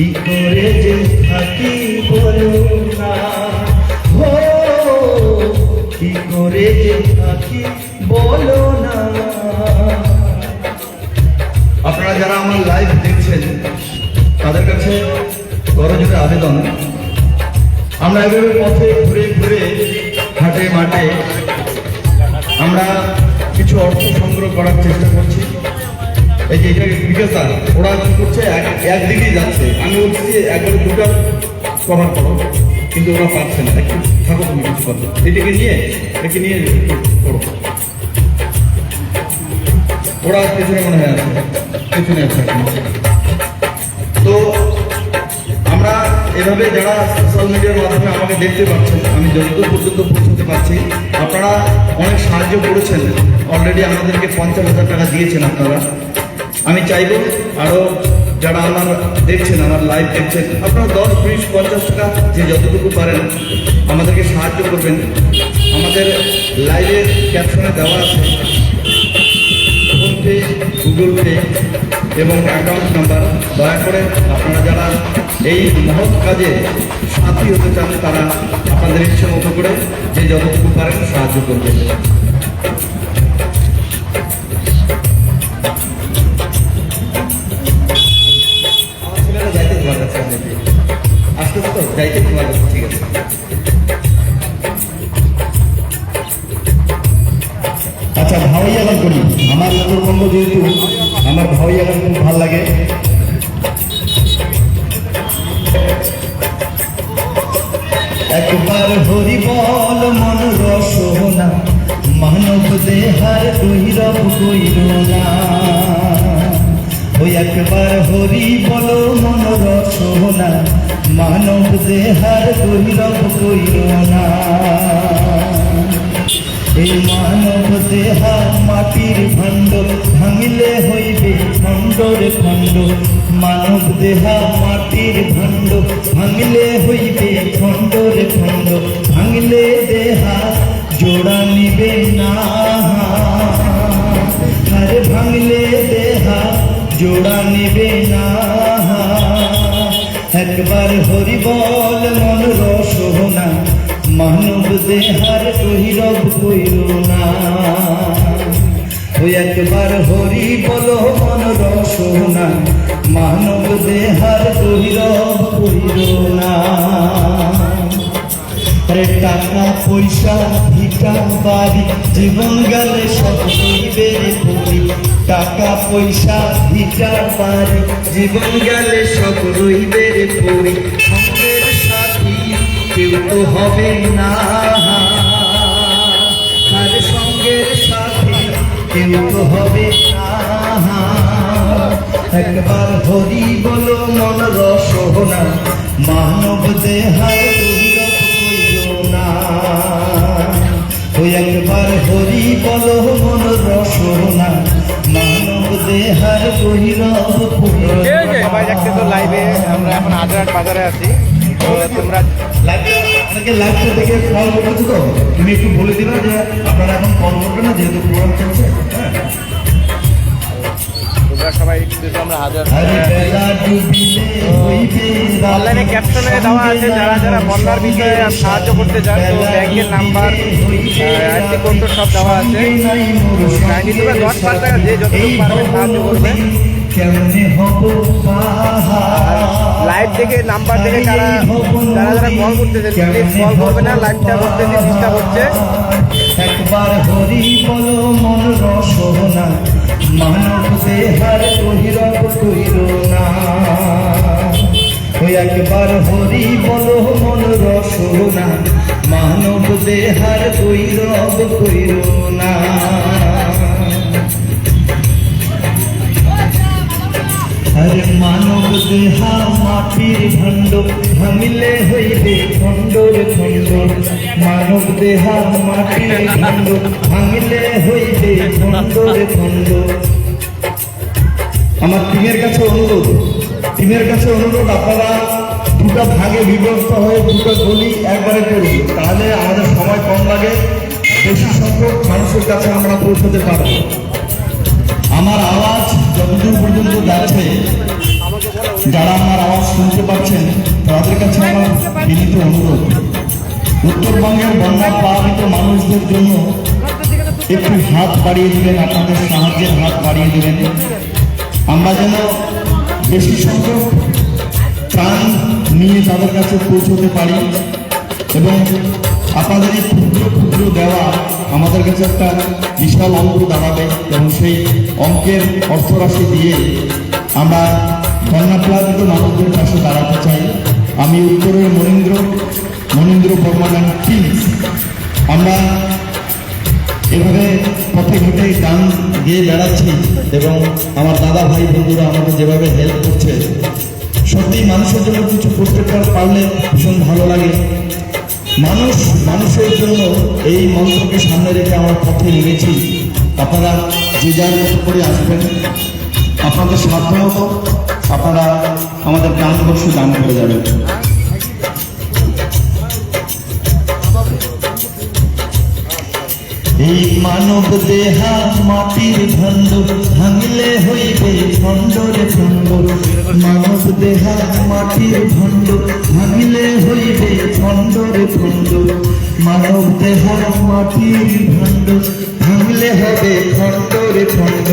কি করে যে থাকি বলো না। হো, কি করে যে থাকি বলো না। আপনারা যারা আমার লাইভ দেখছেন, তাদের কাছে করজোরে আবেদন। আমরা এভাবে পথে ঘুরে ঘুরে, হাটে মাঠে আমরা কিছু অর্থ সংগ্রহ করার চেষ্টা করছি। ওরা কি করছে? যাচ্ছে। আমি বলছি যে, একবারে দুটো কভার করো। কিন্তু ওরা পারছে না। থাকো তুমি, কিছু এটাকে নিয়ে নিয়ে করো। ওরা পেছনে মনে হয় আছে। পেছনে আছে তো আমরা এভাবে যারা সোশ্যাল মিডিয়ার মাধ্যমে আমাকে দেখতে পাচ্ছেন, আমি যতদূর পর্যন্ত পৌঁছতে পারছি, আপনারা অনেক সাহায্য করেছেন। অলরেডি আমাদেরকে পঞ্চাশ হাজার টাকা দিয়েছেন আপনারা। আমি চাইব আরও যারা আমার দেখছেন, আমার লাইভ দেখছেন, আপনারা দশ, বিশ, পঞ্চাশ টাকা যে যতটুকু পারেন আমাদেরকে সাহায্য করবেন। আমাদের লাইভের ক্যাপশনে দেওয়া আছে ফোনপে গুগল পে এবং অ্যাকাউন্ট নাম্বার দয়া করে আপনারা যারা এই মহৎ কাজে সাথী হতে চান, তারা আপনাদের ইচ্ছে মতো করে যে যতটুকু পারেন সাহায্য করবেন। যাইতে তোমার কাছে ঠিক আছে আচ্ছা ভাওয়াইয়া গান করি। আমার উত্তরবঙ্গ যেহেতু, আমার ভাওয়াইয়া গান খুব ভালো লাগে। একবার হরি বল মন রসনা, মানব দেহার গৈরব গৈর না। ওই একবার হরি বল মন রসনা মানব দেহার গৈরব গৈর না। এই মানব দেহা মাটির খণ্ড ভাঙিলে হইবে খণ্ডর খণ্ড। মানব দেহা মাটির খণ্ড ভাঙিলে হইবে খণ্ডর খণ্ড। ভাঙিলে দেহা জোড়া নিবে না। আরে ভাঙলে দেহা জোড়া নিবে না একবার হরি বল, মন রসনা মানব দেহার কহিরব কইল না। ওই একবার হরি বল, মন রসনা মানব দেহার কহিরব কইল না। আরে টাকা, পয়সা, ভিটা, বাড়ি, জীবন গেলে সব রে পড়ি টাকা পয়সা ভিটা বাড়ি, জীবন গেলে সব রইবে রে পড়ি। সঙ্গের সাথী কেউ তো হবে না। আর সঙ্গের সাথী কেউ তো হবে না। একবার হরি বলো, মন রসনা, মানব দেহার সবাই দেখতে তো লাইভে আমরা এখন আজরাট বাজারে আছি। তো তোমরা আপনাকে লাইভটা দেখে কল করেছ তো তুমি একটু বলে দিবে যে আপনারা এখন কল করবে না যেহেতু প্রোগ্রাম চলছে। হ্যাঁ। তোমরা সবাই কিন্তু আমরা হাজার। অনলাইনে ক্যাপশনে দেওয়া আছে যারা যারা বন্যার বিষয়ে সাহায্য করতে চান তো ব্যাংকের নাম্বার আইসি কোড সব দেওয়া আছে। চাইনি তোমরা দশ পাঁচ টাকা দিয়ে যতটুকু পারবে সাহায্য করবে। কেমনে হব পাহাড়? লাইভ থেকে নাম্বার থেকে যারা যারা যারা কল করতেছে প্লিজ কল করবে না লাইভটা করতে ডিস্টার্ব হচ্ছে একবার হরি বলো মন রসনা। মানব দেহার কহিরব কইর না। ওই একবার হরি বল, মন রসনা মানব দেহার কইরব কইর মানব দেহা মাটির ভাঙিলে হইবে মানব দেহা মাটির খণ্ড ভাঙিলে হইবে আমার টিমের কাছে অনুরোধ, টিমের কাছে অনুরোধ, আপনারা দুটো ভাগে বিভক্ত হয়ে দুটো গলি একবারে করুন, তাহলে আমাদের সময় কম লাগে। বেশি সংখ্যক মানুষের কাছে আমরা পৌঁছতে পারব। আমার আওয়াজ যতদূর পর্যন্ত যাচ্ছে, যারা আমার আওয়াজ শুনতে পাচ্ছেন, তাদের কাছে আমার বিনীত অনুরোধ। উত্তরবঙ্গের বন্যা প্লাবিত মানুষদের জন্য একটু হাত বাড়িয়ে দিবেন, আপনাদের সাহায্যের হাত বাড়িয়ে দিবেন। আমরা যেন বেশি সংখ্যক প্রাণ নিয়ে তাদের কাছে পৌঁছতে পারি এবং আপনাদের এই ক্ষুদ্র ক্ষুদ্র দেওয়া আমাদের কাছে একটা বিশাল অঙ্ক দাঁড়াবে এবং সেই অঙ্কের অর্থরাশি দিয়ে আমরা বন্যাপ্লাবিত মানুষদের পাশে দাঁড়াতে চাই। আমি উত্তরের মনীন্দ্র মনীন্দ্র বর্মান টিম আমরা এভাবে পথে ঘটে গান গেয়ে বেড়াচ্ছি এবং আমার দাদা ভাই বন্ধুরা আমাকে যেভাবে হেল্প করছে সত্যি মানুষের জন্য কিছু করতে পারলে ভীষণ ভালো লাগে। মানুষ, মানুষের জন্য এই মন্ত্রকে সামনে রেখে আমার পথে নেমেছি। আপনারা যে যার মতো করে আসবেন। আপনাদের সাধ্য মতো আপনারা আমাদের বসে দান করে যাবেন। এই মানব দেহা মাটির খণ্ড ভাঙলে হইবে খণ্ডরে খণ্ড মানব দেহা মাটির খণ্ড ভাঙলে হইবে খণ্ডরে খণ্ড মানব দেহা মাটির খণ্ড ভাঙলে হবে খণ্ডরে খণ্ড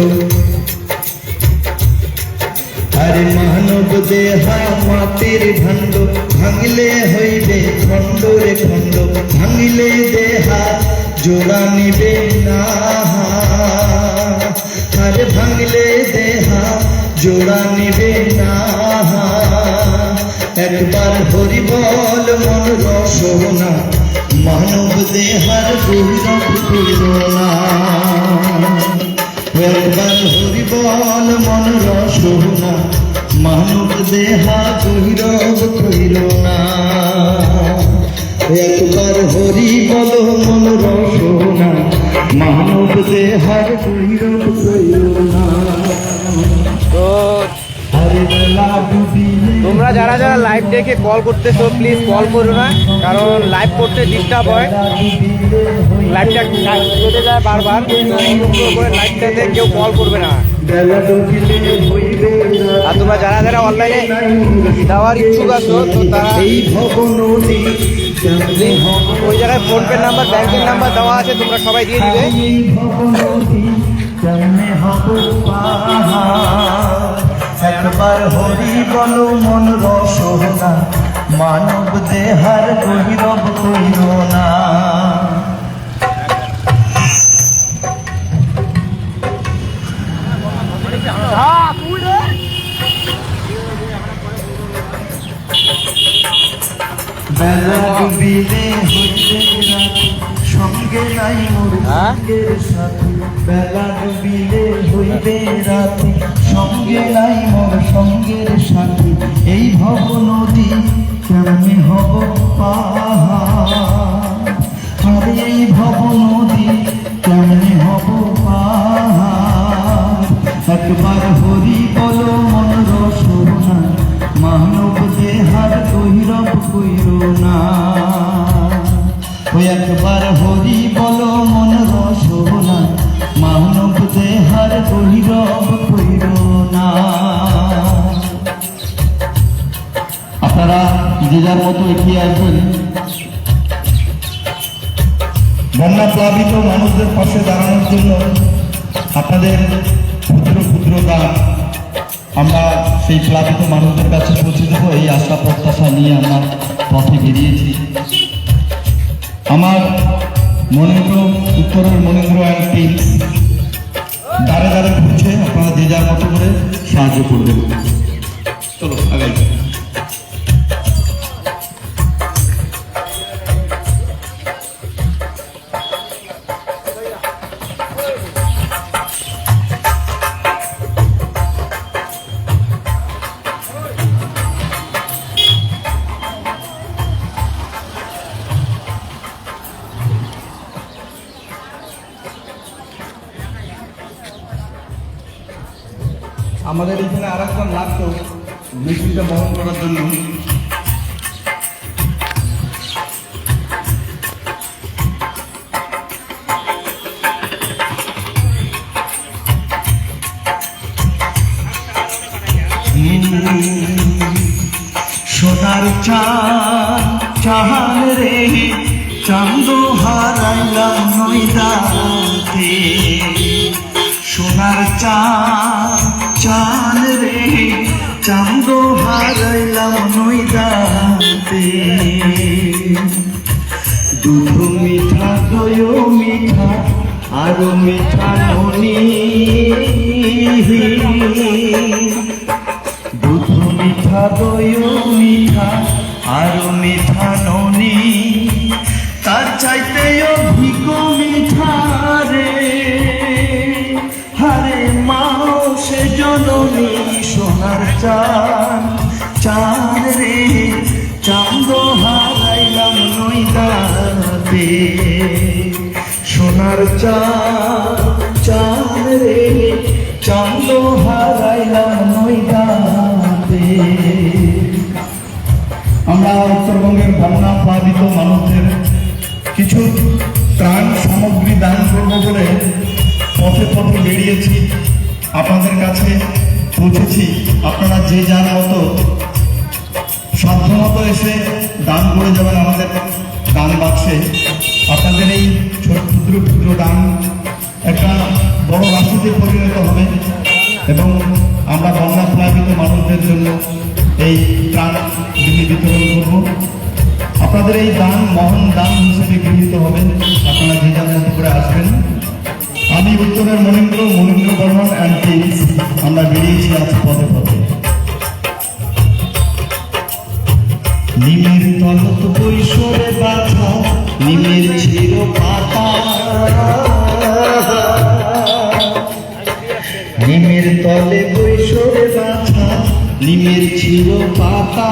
আরে মানব দেহা মাটির খণ্ড ভাঙলে হইবে খণ্ড রে খণ্ড ভাঙলে দেহা জোড়া নিবে না। আরে ভাঙলে দেহা জোড়া নিবে না। একবার হরি বল মন রসনা, মানব দেহার গৌরব করোনা একবার হরি বল মন রসনা, মানব দেহা গৌরব কইর মানব হরে তোমরা যারা যারা লাইভ দেখে কল করতেছো প্লিজ কল করো না, কারণ লাইভ করতে ডিস্টার্ব হয়। লাইভটা কেটে যায় বারবার। করে লাইভটাতে কেউ কল করবে না। আর তোমরা যারা যারা অনলাইনে দেওয়ার ইচ্ছুক আছো, তো তারা এই ওই জায়গায় নাম্বার, ব্যাংকের নাম্বার দেওয়া আছে, তোমরা সবাই দিয়ে দিবে? একবার হরি বল মন রসনা মানব দেহার গহিরব কইর না বেলা ডুবিলে রাতি, সঙ্গে নাই মোর হ্যাঁ? সঙ্গের সাথী বেলা আপনারা যে যার মতো এগিয়ে আসবেন। বন্যা প্লাবিত মানুষদের পাশে দাঁড়ানোর জন্য আপনাদের ক্ষুদ্র ক্ষুদ্র দান। আমরা সেই প্লাবিত মানুষদের কাছে পৌঁছে দেবো। এই আশা, প্রত্যাশা নিয়ে আমরা পথে বেরিয়েছি। আমার মনেন্দ্র, উত্তরের মনেন্দ্র অ্যান্ড টিম দাঁড়ে দাঁড়ে ঘুরছে। আপনারা যে যার মতো করে সাহায্য করবেন। চলো আগাই। আমাদের এখানে আর একজন লাগতো মিষ্টিটা বহন করার জন্য। সোনার চাঁদ চাহান রে, চাঁদ হারাইলাম নইদাতে সোনার চাঁদ চাঁদ রে চাঁদ হারাইলাম নইদাতে দুধ মিঠা দয় মিঠা, আরও মিঠা ননি। দুধ মিঠা দয় মিঠা, আরও মিঠা ননি। সোনার চান চান রে। চাঁদ হারাইলাম নইদাতে আমরা উত্তরবঙ্গের বন্যা প্লাবিত মানুষদের কিছু ত্রাণ সামগ্রী দান করব বলে পথে পথে বেরিয়েছি। আপনাদের কাছে পৌঁছেছি। আপনারা যে যার মতো সাধ্যমতো এসে দান করে যাবেন আমাদের দান বাক্সে। আপনাদের এই ছোট ক্ষুদ্র ক্ষুদ্র দান একটা বড় রাশিতে পরিণত হবে এবং আমরা বন্যা প্লাবিত মানুষদের জন্য এই ত্রাণ বিলি বিতরণ করব। আপনাদের এই দান মহান দান হিসেবে গৃহীত হবে। আপনারা যে যার মতো করে আসবেন। আমি উত্তরের মনীন্দ্র মনীন্দ্র বর্মন অ্যান্ড আমরা বেরিয়েছি আজ পথে পথে নিমের তলত কৈশোরে বাধা নিমের ছিল পাতা। নিমের তলে কৈশোরে বাধা, নিমের ছিল পাতা।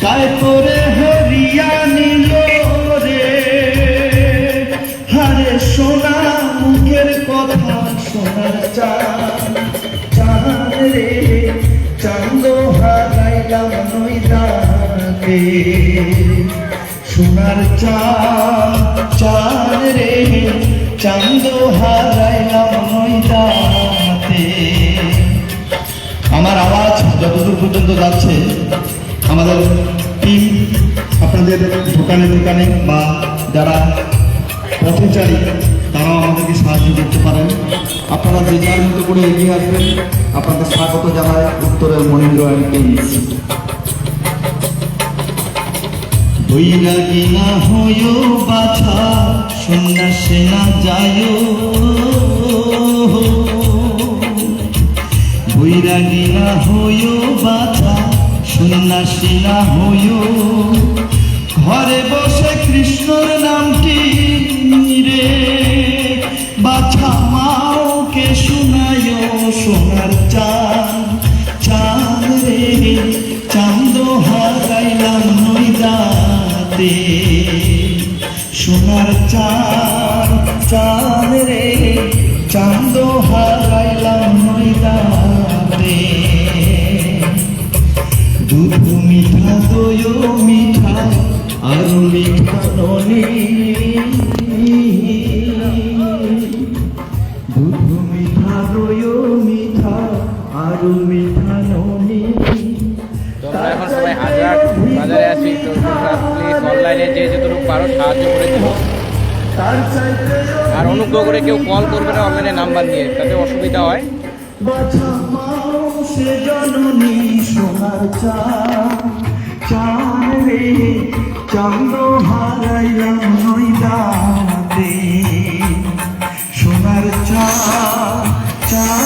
কায় করে হরিয়া নিল রে? হারে সোনা, মুখের কথা সোনার চাঁদ। চাঁদ রে, চাঁদ হারাইলাম। নইদাকে সোনার চাঁদ চাঁদ রে, চাঁদ হারাইলাম আমার আওয়াজ যতদূর পর্যন্ত যাচ্ছে, আমাদের টিম আপনাদের দোকানে দোকানে বা যারা পথচারী, তারাও আমাদেরকে সাহায্য করতে পারেন। আপনারা যে যার মতো করে এগিয়ে আসবেন, আপনাদের স্বাগত জানায় উত্তরের মনীন্দ্র অ্যান্ড টিমস বৈরাগী না হইও বাছা সন্ন্যাসে না যায়। বৈরাগী না হইও বাছা সন্ন্যাসী না হইও ঘরে বসে কৃষ্ণর নামটি রে বাছা মাওকে শোনায় সোনার চাঁদ। সোনার চাঁদ চাঁদ রে চাঁদ হারাইলাম নইদাতে দুধ মিঠা দয় মিঠা আর মিঠা ননি বাজারে আছি, তো তোমরা প্লিজ অনলাইনে যে যেটুকু পারো সাহায্য করে চাইতে আর অনুগ্রহ করে কেউ কল করবে না অনলাইনে নাম্বার নিয়ে, তাতে অসুবিধা হয়। বাছা মাও সে জননী সোনার চাঁদ। চাঁদ রে, চাঁদ হারাইলাম নইদাতে সোনার চাঁদ চাঁদ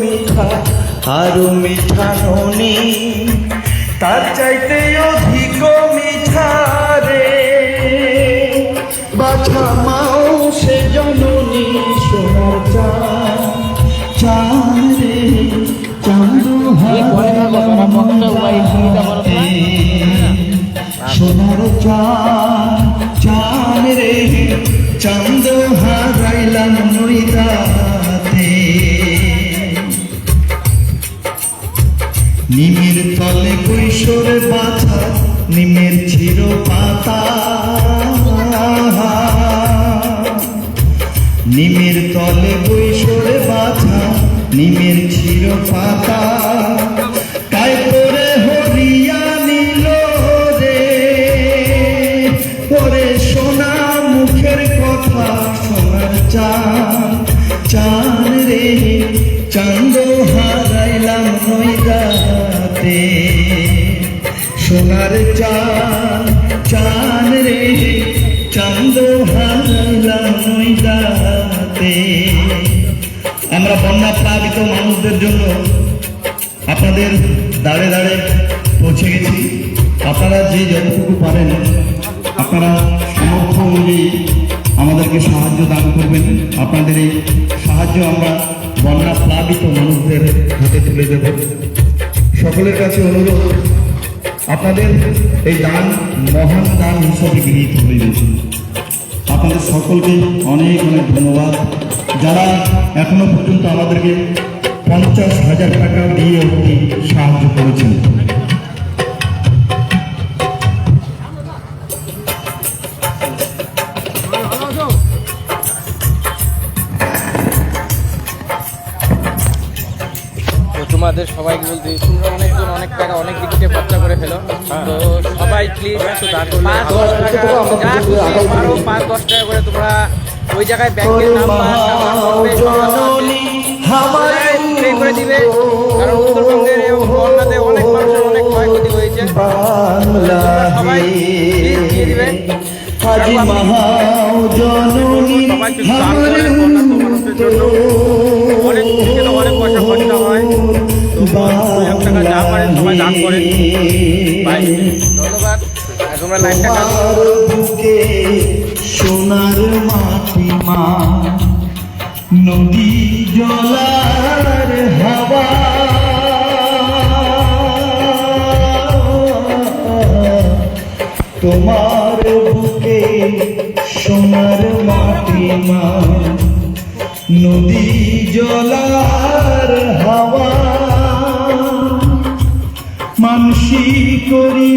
মিঠা, আরও মিঠা ননি। তার চাইতে অধিক মিঠা রে। বাছা মাও সে জননী সোনার চা চারে চাঁদু সোনার চা চান রে চান্দ হারাইলাম কৈশোরে বাছা নিমের ছিল পাতা। নিমের তলে বৈশোর বাছা নিমের ছিল পাতা। আমরা বন্যা প্লাবিত মানুষদের জন্য আপনাদের দাঁড়ে দাঁড়ে পৌঁছে গেছি। আপনারা যে যতটুকু পারেন, আপনারা সামর্থ্য অনুযায়ী আমাদেরকে সাহায্য দান করবেন। আপনাদের এই সাহায্য আমরা বন্যা প্লাবিত মানুষদের হাতে তুলে দেব। সকলের কাছে অনুরোধ, আপনাদের এই দান মহান দান হিসাবে গৃহীত হয়ে গেছে। আপনাদের সকলকে অনেক অনেক ধন্যবাদ। যারা এখনও পর্যন্ত আমাদেরকে পঞ্চাশ হাজার টাকা দিয়ে সাহায্য করেছেন। ওই জায়গায় ব্যাংকের নাম্বার করে দিবে কারণ উত্তরবঙ্গের এবং বন্যাতে অনেক মানুষের অনেক ক্ষয়ক্ষতি হয়েছে। সবাই দিয়ে দিবে সবাই একটু দান করেন বন্যার্ত মানুষদের জন্য অনেক থেকে অনেক পয়সা খরচা হয়। এক টাকা যা পারেন সবাই দান করেন। ধন্যবাদ। তোমরা লাইনটা বুকে সোনার মাটি মা। নদী জলার হাওয়া। তোমার বুকে সোনার মাটি মা। নদী জলার হাওয়া। মানসি করিলে